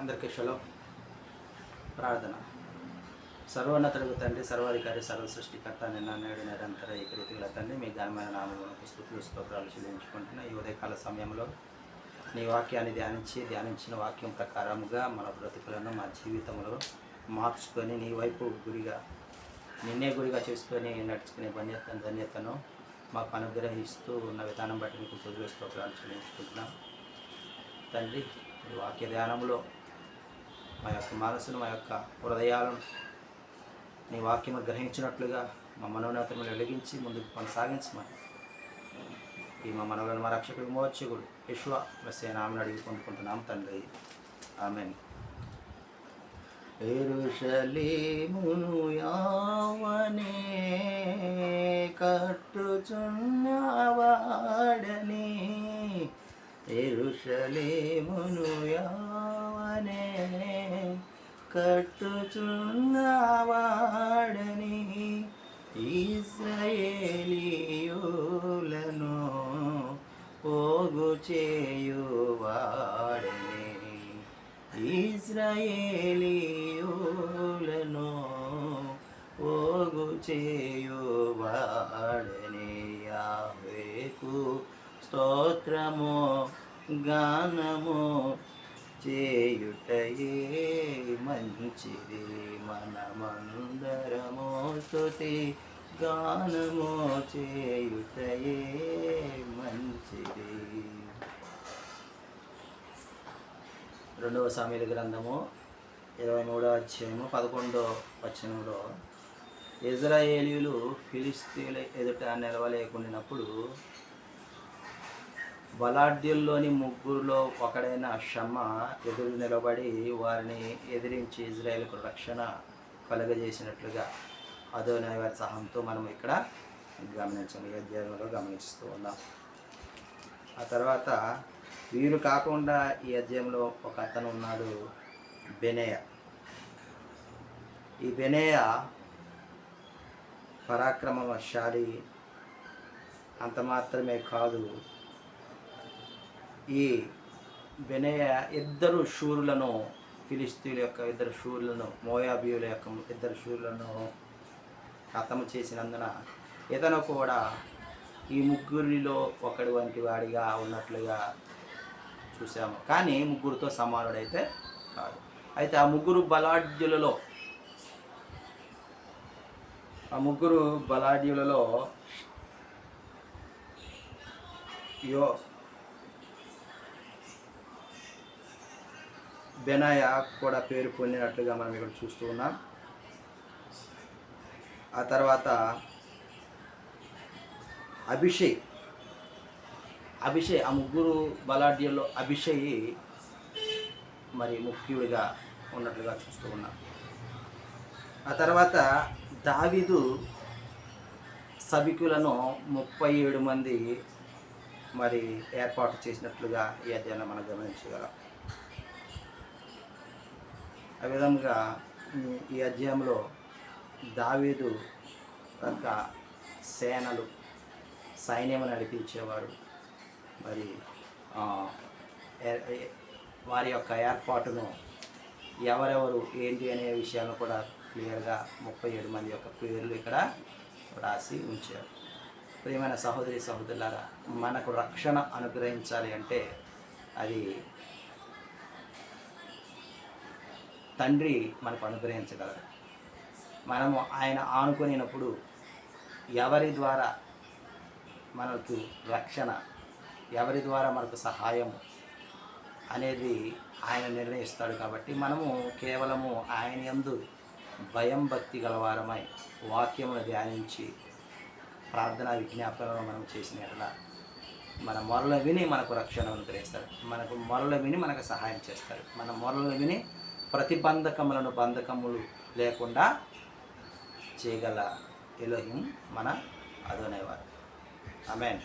అందరికీ షలో ప్రార్థన. సర్వోన్నతుడు తండ్రి సర్వాధికారి సర్వ సృష్టికర్త నిన్న నేడు నిరంతర ఏకరీతిగల తండ్రి మీ ఘనమైన నామములకు స్థుతులు స్తోత్రాలు చెల్లించుకుంటున్న. ఈ ఉదయకాల సమయంలో నీ వాక్యాన్ని ధ్యానించి ధ్యానించిన వాక్యం ప్రకారముగా మన బ్రతుకులను మా జీవితంలో మార్చుకొని నీ వైపు గురిగా నిన్నే గురిగా చేసుకొని నడుచుకునే ధన్యత ధన్యతను మాకు అనుగ్రహిస్తూ ఉన్న విధానం బట్టి మీకు స్థుతులు స్తోత్రాలు చెల్లించుకుంటున్నాం. తండ్రి వాక్య ధ్యానంలో మా యొక్క మనసును మా యొక్క హృదయాలను నీ వాక్యము గ్రహించినట్లుగా మా మనోన్నతను వెలిగించి ముందుకు కొనసాగించమని. ఈ మా మనవులను మా రక్షకుడు మోర్చకుడు విశ్వ మెస్సే నామని అడిగి పొందుకుంటున్నాం తండ్రి. ఆమె ఎరుషలేమును యావనే కట్టుచున్నవాడని. ఎరుషలేమును యావనే కట్టుచున్నవాడని ఇస్రాయేలీయులను పోగు చేయువాడని ఇస్రాయేలీయులను పోగు చేయువాడని యావేకు స్తోత్రము గానము చేయుటయే మంచిది. మనమందరము స్తుతి గానము చేయుటయే మంచిది. రెండవ సామీల గ్రంథము ఇరవై మూడవ అధ్యాయము పదకొండో వచనంలో ఇజ్రాయేలీలు ఫిలిస్తీన్ల ఎదుట నిలవలేకుండినప్పుడు బలాఢ్యుల్లోని ముగ్గురులో ఒకడైన షమ్మ ఎదురు నిలబడి వారిని ఎదిరించి ఇజ్రాయెల్కు రక్షణ కలుగజేసినట్లుగా అదోనే వారి సహాయంతో మనం ఇక్కడ గమనించాం. ఈ అధ్యాయంలో గమనిస్తూ ఉన్నాం. ఆ తర్వాత వీరు కాకుండా ఈ అధ్యాయంలో ఒక అతను ఉన్నాడు బెనేయ. ఈ బెనేయ పరాక్రమశాలి అంత మాత్రమే కాదు ఈ బెనేయ ఇద్దరు శూరులను ఫిలిస్తీన్ల యొక్క ఇద్దరు శూరులను మోయాబియుల యొక్క ఇద్దరు శూరులను హతము చేసినందున ఇతను కూడా ఈ ముగ్గురిలో ఒకటి వంటి వాడిగా ఉన్నట్లుగా చూసాము. కానీ ముగ్గురితో సమానుడైతే కాదు. అయితే ఆ ముగ్గురు బలాఢ్యులలో ఆ ముగ్గురు బలాఢ్యులలో యో బెనాయ కూడా పేరు పొందినట్లుగా మనం ఇక్కడ చూస్తూ ఉన్నాం. ఆ తర్వాత అభిషేక్ అభిషేక్ ఆ ముగ్గురు బలాఢ్యంలో అభిషేక్ మరి ముఖ్యుడిగా ఉన్నట్లుగా చూస్తూ ఉన్నాం. ఆ తర్వాత దావిదు సభికులను ముప్పై ఏడు మంది మరి ఏర్పాటు చేసినట్లుగా ఈ అధ్యయనం మనం గమనించగలం. ఆ విధంగా ఈ అధ్యాయంలో దావీదు యొక్క సేనలు సైన్యము నడిపించేవారు. మరి వారి యొక్క ఏర్పాటును ఎవరెవరు ఏంటి అనే విషయాలను కూడా క్లియర్గా ముప్పై ఏడు మంది యొక్క పేర్లు ఇక్కడ రాసి ఉంచారు. ప్రియమైన సహోదరి సహోదరులారా మనకు రక్షణ అనుగ్రహించాలి అంటే అది తండ్రి మనకు అనుగ్రహించగలరు మనము ఆయన ఆనుకునేటప్పుడు ఎవరి ద్వారా మనకు రక్షణ ఎవరి ద్వారా మనకు సహాయం అనేది ఆయన నిర్ణయిస్తాడు కాబట్టి మనము కేవలము ఆయన ఎందు భయం భక్తి గలవారమై వాక్యమును ధ్యానించి ప్రార్థనా విజ్ఞాపనలు మనం చేసిన ఎడల మన మొరలు విని మనకు రక్షణ అనుగ్రహిస్తాడు. మనకు మొరలు విని మనకు సహాయం చేస్తాడు. మన మొరలు విని ప్రతిబంధకములను బంధకములు లేకుండా చేయగల ఎలోహిం మన అదోనేవారు. అమెన్